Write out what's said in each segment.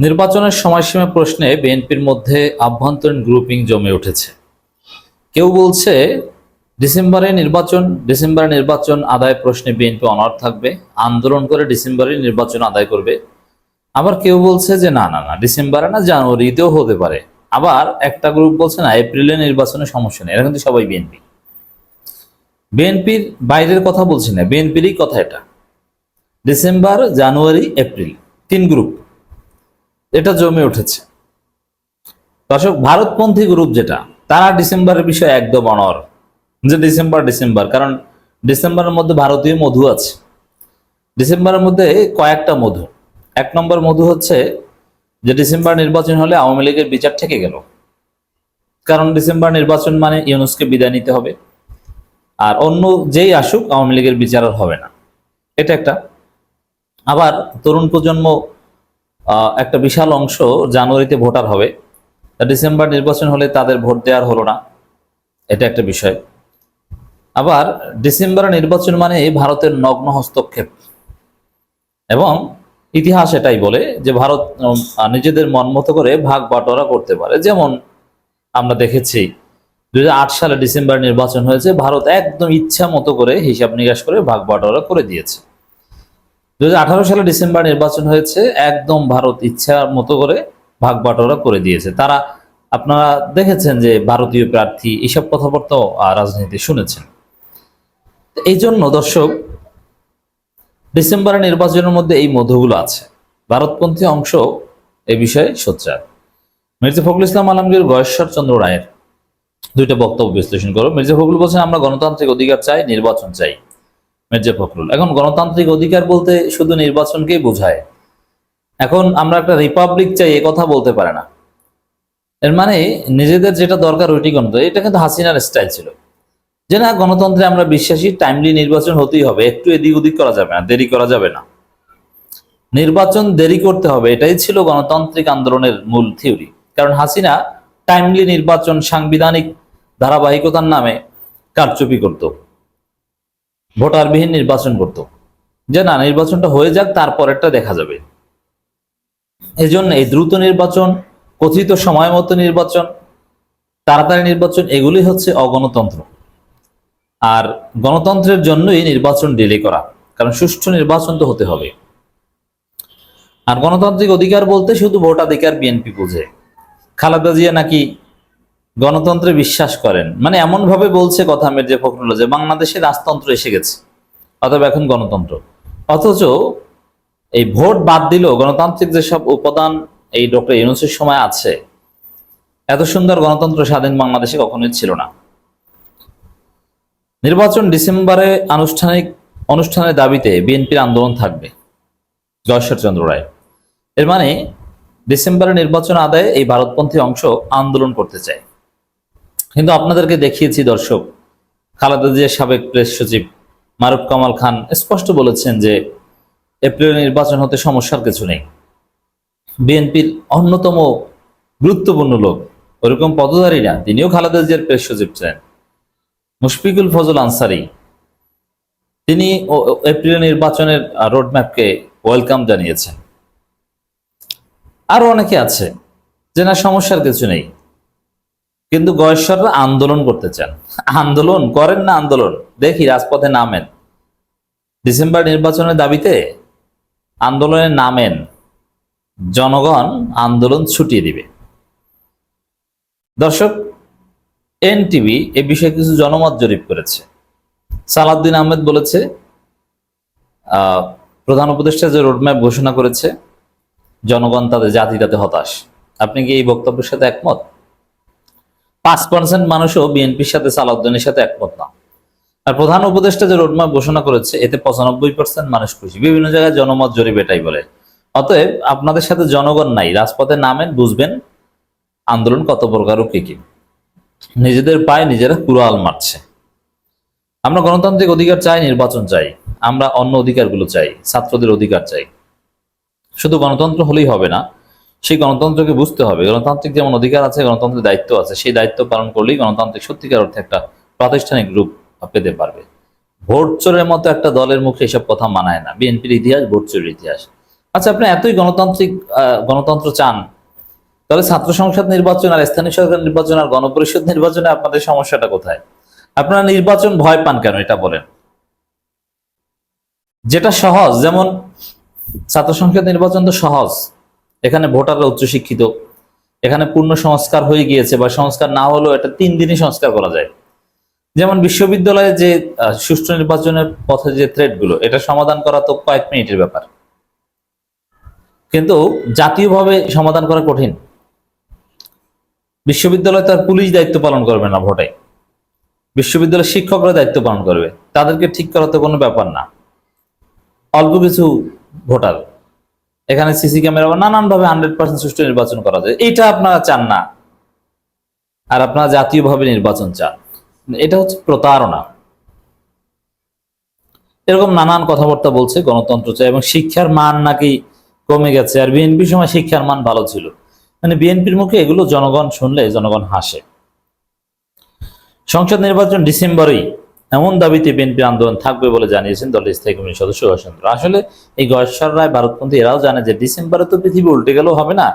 নির্বাচনের সময়সীমা প্রশ্নে বিএনপির মধ্যে আভ্যন্তরীণ গ্রুপিং জমে উঠেছে। কেউ বলছে, ডিসেম্বরে নির্বাচন ডিসেম্বরে নির্বাচন আদায় প্রশ্নে বিএনপি অনড় থাকবে, আন্দোলন করে ডিসেম্বরে নির্বাচন আদায় করবে। আবার কেউ বলছে যে, না না না, ডিসেম্বরে না, জানুয়ারিতেও হতে পারে। আবার একটা গ্রুপ বলছে, না, এপ্রিলে নির্বাচনের সমস্যা নেই। এরা কিন্তু সবাই বিএনপি। বিএনপির বাইরের কথা বলছি না, বিএনপিরই কথা এটা। ডিসেম্বর, জানুয়ারি, এপ্রিল, তিন গ্রুপ এটা জমে উঠেছে। দর্শক, ভারতপন্থী গ্রুপ যেটা, তারা ডিসেম্বরের বিষয়ে একদম অনর। যে ডিসেম্বর ডিসেম্বর, কারণ ডিসেম্বরের মধ্যে ভারতীয় মধু আছে। ডিসেম্বরের মধ্যে কয়েকটা মধু। এক নম্বর মধু হচ্ছে যে ডিসেম্বর নির্বাচন হলে আওয়ামী লীগের বিচার থেকে গেল। কারণ ডিসেম্বর নির্বাচন মানে ইউনুসকে বিদায় নিতে হবে। আর অন্য যেই আসুক, আওয়ামী লীগের বিচার আর হবে না। এটা একটা। আবার তরুণ প্রজন্ম একটা বিশাল অংশ জানুয়ারিতে ভোটার হবে। ডিসেম্বর নির্বাচন হলে তাদের ভোট দেওয়ার হলো না। এটা একটা বিষয়। আবার ডিসেম্বর নির্বাচন মানে ভারতের নগ্ন হস্তক্ষেপ। এবং ইতিহাস এটাই বলে যে ভারত নিজেদের মন মতো করে ভাগ বাটোয়ারা করতে পারে। যেমন আমরা দেখেছি দু হাজার আট সালে ডিসেম্বর নির্বাচন হয়েছে, ভারত একদম ইচ্ছা মতো করে হিসাব নিকাশ করে ভাগ বাটোয়ারা করে দিয়েছে। দু হাজার আঠারো সালে ডিসেম্বর নির্বাচন হয়েছে, একদম ভারত ইচ্ছা মতো করে ভাগ বাটোয়ারা করে দিয়েছে। তারা, আপনারা দেখেছেন যে ভারতীয় প্রার্থী এইসব কথাবার্তা রাজনীতি শুনেছেন। এই জন্য দর্শক ডিসেম্বরের নির্বাচনের মধ্যে এই মধুগুলো আছে। ভারতপন্থী অংশ এ বিষয়ে সোচ্চার। মির্জা ফখরুল ইসলাম আলমগীর, গয়েশ্বর চন্দ্র রায়ের দুইটা বক্তব্য বিশ্লেষণ করো। মির্জা ফখরুল বলছেন, আমরা গণতান্ত্রিক অধিকার চাই, নির্বাচন চাই। মির্জা ফখরুল। এখন গণতান্ত্রিক অধিকার বলতে শুধু নির্বাচনকেই বোঝায়। এখন আমরা একটা রিপাবলিক চাই, এ কথা বলতে পারে না। এর মানে নিজেদের যেটা দরকার ওইটি গণতন্ত্র। এটা কিন্তু হাসিনার স্টাইল ছিল। যে না, গণতন্ত্রে আমরা বিশ্বাসী টাইমলি নির্বাচন হতেই হবে। একটু এদিক ওদিক করা যাবে না, দেরি করা যাবে না। নির্বাচন দেরি করতে হবে, এটাই ছিল গণতান্ত্রিক আন্দোলনের মূল থিওরি কারণ হাসিনা টাইমলি নির্বাচন সাংবিধানিক ধারাবাহিকতার নামে কারচুপি করত। ভোটারবিহীন নির্বাচন করত। যে না, নির্বাচনটা হয়ে যাক, তারপরেরটা দেখা যাবে। এই জন্য এই দ্রুত নির্বাচন, কথিত সময় মতো নির্বাচন, তাড়াতাড়ি নির্বাচন, এগুলি হচ্ছে অগণতন্ত্র। আর গণতন্ত্রের জন্যই নির্বাচন ডিলে করা, কারণ সুষ্ঠু নির্বাচন তো হতে হবে। আর গণতান্ত্রিক অধিকার বলতে শুধু ভোটাধিকার বিএনপি বুঝে। খালেদা জিয়া নাকি গণতন্ত্রে বিশ্বাস করেন। মানে এমন ভাবে বলছে কথা মির্জা ফখরুল যে বাংলাদেশে রাজতন্ত্র এসে গেছে। অথবা এখন গণতন্ত্র। অথচ এই ভোট বাদ দিলেও গণতান্ত্রিক যেসব উপাদান এই ডক্টর ইউনুসের সময় আছে, এত সুন্দর গণতন্ত্র স্বাধীন বাংলাদেশে কখনোই ছিল না। নির্বাচন ডিসেম্বরে আনুষ্ঠানিক অনুষ্ঠানের দাবিতে বিএনপির আন্দোলন থাকবে, জয়শ্বরচন্দ্র রায়। এর মানে ডিসেম্বরে নির্বাচন আদায়ে এই ভারতপন্থী অংশ আন্দোলন করতে চায়। কিন্তু আপনাদেরকে দেখিয়েছি, দর্শক, খালেদা জিয়ার সাবেক প্রেস সচিব মারুফ কামাল খান স্পষ্ট বলেছেন যে এপ্রিল নির্বাচন হতে সমস্যার কিছু নেই। বিএনপির অন্যতম গুরুত্বপূর্ণ লোক, ওরকম পদধারী না, তিনিও খালেদা জিয়ার প্রেস সচিব ছিলেন। মুশফিকুল ফজল আনসারি, তিনি এপ্রিল নির্বাচনের রোডম্যাপকে ওয়েলকাম জানিয়েছেন। আরও অনেকে আছে যে না, সমস্যার কিছু নেই। কিন্তু গয়েশ্বররা আন্দোলন করতে চান। আন্দোলন করেন না আন্দোলন? দেখি রাজপথে নামেন। ডিসেম্বর নির্বাচনের দাবিতে আন্দোলনে নামেন। জনগণ আন্দোলন ছুটিয়ে দিবে। দর্শক, এনটিভি এ বিষয়ে কিছু জনমত জরিপ করেছে। সালাউদ্দিন আহমেদ বলেছে প্রধান উপদেষ্টা যে রোডম্যাপ ঘোষণা করেছে, জনগণ তাদের জাতি তাতে হতাশ। আপনি কি এই বক্তব্যের সাথে একমত? পাঁচ পার্সেন্ট মানুষও বিএনপির সাথে সালাউদ্দিনের সাথে একমত না। আর প্রধান উপদেষ্টা যে রোডম্যাপ ঘোষণা করেছে, এতে পঁচানব্বই পার্সেন্ট মানুষ খুশি। বিভিন্ন জায়গায় জনমত জরিপ এটাই বলে। অতএব আপনাদের সাথে জনগণ নাই, রাজপথে নামেন, বুঝবেন আন্দোলন কত প্রকার ও কি কি। নিজেদের পায়ে নিজেরা কুড়াল মারছে। আমরা গণতান্ত্রিক অধিকার চাই, নির্বাচন চাই। আমরা অন্য অধিকারগুলো চাই, ছাত্রদের অধিকার চাই। শুধু গণতন্ত্র হলেই হবে না সেই গণতন্ত্রকে বুঝতে হবে। গণতান্ত্রিক যেমন অধিকার আছে গণতন্ত্রের দায়িত্ব আছে, সেই দায়িত্ব পালন করলেই গণতান্ত্রিক সত্যিকার অর্থে একটা প্রাতিষ্ঠানিক রূপ পেতে পারবে ভোট চোরের মতো একটা দলের মুখে এসব কথা মানায় না। বিএনপির ইতিহাস, ভোট চোরের ইতিহাস। আচ্ছা আপনি এতই গণতান্ত্রিক গণতন্ত্র চান, তাহলে ছাত্র সংসদ নির্বাচন আর স্থানীয় সরকার নির্বাচন আর গণপরিষদ নির্বাচনে আপনাদের সমস্যাটা কোথায়? আপনারা নির্বাচন ভয় পান কেন, এটা বলেন। যেটা সহজ, যেমন ছাত্র সংসদ নির্বাচন তো সহজ এখানে ভোটাররা উচ্চশিক্ষিত, এখানে পূর্ণ সংস্কার হয়ে গিয়েছে বা সংস্কার না হলেও এটা তিন দিনই সংস্কার করা যায়। যেমন বিশ্ববিদ্যালয়ে যে সুষ্ঠু নির্বাচনের পথে যে থ্রেডগুলো এটা সমাধান করা তো কয়েক মিনিটের ব্যাপার। কিন্তু জাতীয়ভাবে সমাধান করা কঠিন। বিশ্ববিদ্যালয় তার পুলিশ দায়িত্ব পালন করবে না ভোটে। বিশ্ববিদ্যালয়ের শিক্ষকরা দায়িত্ব পালন করবে। তাদেরকে ঠিক করা তো কোনো ব্যাপার না। অল্প কিছু ভোটার এখানে সিসি ক্যামেরা নানানভাবে হান্ড্রেড পার্সেন্ট সুষ্ঠু নির্বাচন করা যায়। এটা আপনারা চান না। আর আপনারা জাতীয়ভাবে নির্বাচন চান। এটা হচ্ছে প্রতারণা। এরকম নানান কথাবার্তা বলছে গণতন্ত্র চাই এবং শিক্ষার মান নাকি কমে গেছে। আর বিএনপির সময় শিক্ষার মান ভালো ছিল। মানে বিএনপির মুখে এগুলো জনগণ শুনলে জনগণ হাসে। সংসদ নির্বাচন ডিসেম্বরেই এমন দাবিতে বিএনপির আন্দোলন থাকবে বলে জানিয়েছেন দলের স্থায়ী কমিটির সদস্য গয়েশ্বর আসলে এই গয়েশ্বর রায় ভারতপন্থী, এরাও জানে যে ডিসেম্বরে তো পৃথিবী উল্টে গেলেও হবে না।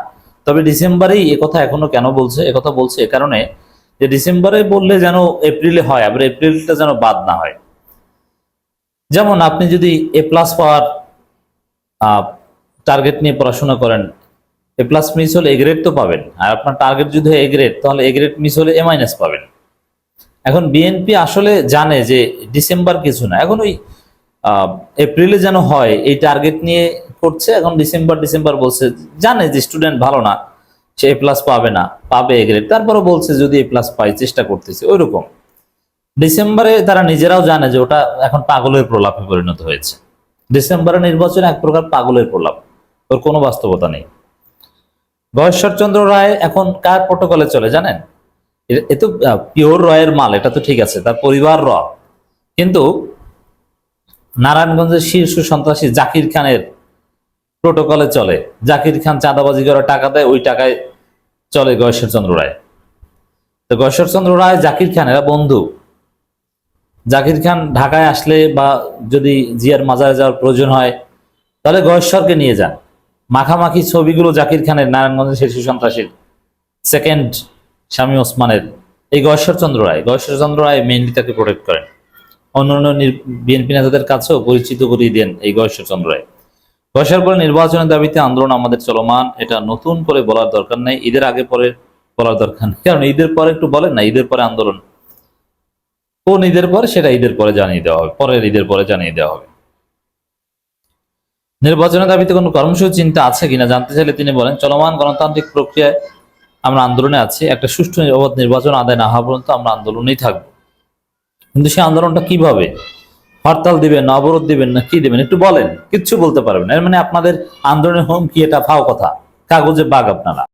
তবে ডিসেম্বরেই কথা এখনও কেন বলছে? কথা বলছে এ কারণে যে ডিসেম্বরে বললে যেন এপ্রিলে হয়, আবার এপ্রিলটা যেন বাদ না হয়। যেমন আপনি যদি এ প্লাস পাওয়ার টার্গেট নিয়ে পড়াশোনা করেন, এ প্লাস মিস হলে এ গ্রেড তো পাবেন। আর আপনার টার্গেট যদি এ গ্রেড তাহলে এ গ্রেড মিস হলে এ মাইনাস পাবেন। এখন বিএনপি আসলে জানে যে ডিসেম্বর কিছু না। এখন ওই এপ্রিলে যেন হয়, এই টার্গেট নিয়ে করছে, এখন ডিসেম্বর ডিসেম্বর বলছে, জানে যে স্টুডেন্ট ভালো না, সে এ প্লাস পাবে না, পাবে এ গ্রেড তারপরে বলছে, যদি এ প্লাস পাই, চেষ্টা করতেছে। ওই রকম ডিসেম্বরে তারা নিজেরাও জানে যে ওটা এখন পাগলের প্রলাপে পরিণত হয়েছে। ডিসেম্বরে নির্বাচন এক প্রকার পাগলের প্রলাপ। ওর কোনো বাস্তবতা নেই। গয়েশ্বরচন্দ্র রায় এখন কার প্রোটোকলে চলে জানেন? এ- তো পিওর রয়ের মাল, এটা তো ঠিক আছে, তার পরিবার র। কিন্তু নারায়ণগঞ্জের শীর্ষ সন্ত্রাসী জাকির খানের প্রোটোকলে চলে। জাকির খান চাঁদাবাজি করে টাকা দেয়, ওই টাকায় চলে গয়েশ্বরচন্দ্র রায়। তো গয়েশ্বরচন্দ্র রায়, জাকির খান, এরা বন্ধু। জাকির খান ঢাকায় আসলে বা যদি জিয়ার মাজারে যাওয়ার প্রয়োজন হয়, তাহলে গয়েশ্বরকে নিয়ে যান। মাখামাখি ছবিগুলো জাকির খানের নারায়ণগঞ্জের শীর্ষ সন্ত্রাসীর সেকেন্ড স্বামী ওসমানের এই গয়েশ্বরচন্দ্র রায়। গয়েশ্বরচন্দ্র রায় মেইনলি তাকে প্রোটেক্ট করেন। অন্যান্য বিএনপি নেতাদের কাছেও পরিচিত করিয়ে দেন এই গয়েশ্বরচন্দ্র রায়। গয়েশ্বর পরে নির্বাচনের দাবিতে আন্দোলন আমাদের চলমান, এটা নতুন করে বলার দরকার নেই, ঈদের আগে পরে বলার দরকার নেই। কারণ ঈদের পরে একটু বলেন না, ঈদের পরে আন্দোলন। কোন ঈদের পরে সেটা ঈদের পরে জানিয়ে দেওয়া হবে, পরের ঈদের পরে জানিয়ে দেওয়া হবে। নির্বাচনের দাবিতে কোনো কর্মসূচি চিন্তা আছে কিনা জানতে চাইলে তিনি বলেন, চলমান গণতান্ত্রিক প্রক্রিয়ায় আমরা আন্দোলনে আছি, একটা সুষ্ঠু অবাধ নির্বাচন আদায় না হওয়া পর্যন্ত আমরা আন্দোলনেই থাকব। কিন্তু সেই আন্দোলনটা কীভাবে? হরতাল দিবেন না, অবরোধ দিবেন না, কি দিবেন? একটু বলেন, কিচ্ছু বলতে পারবেন এর মানে আপনাদের আন্দোলনের হোম কি এটা ভাও কথা। কাগজে বাঘ আপনারা।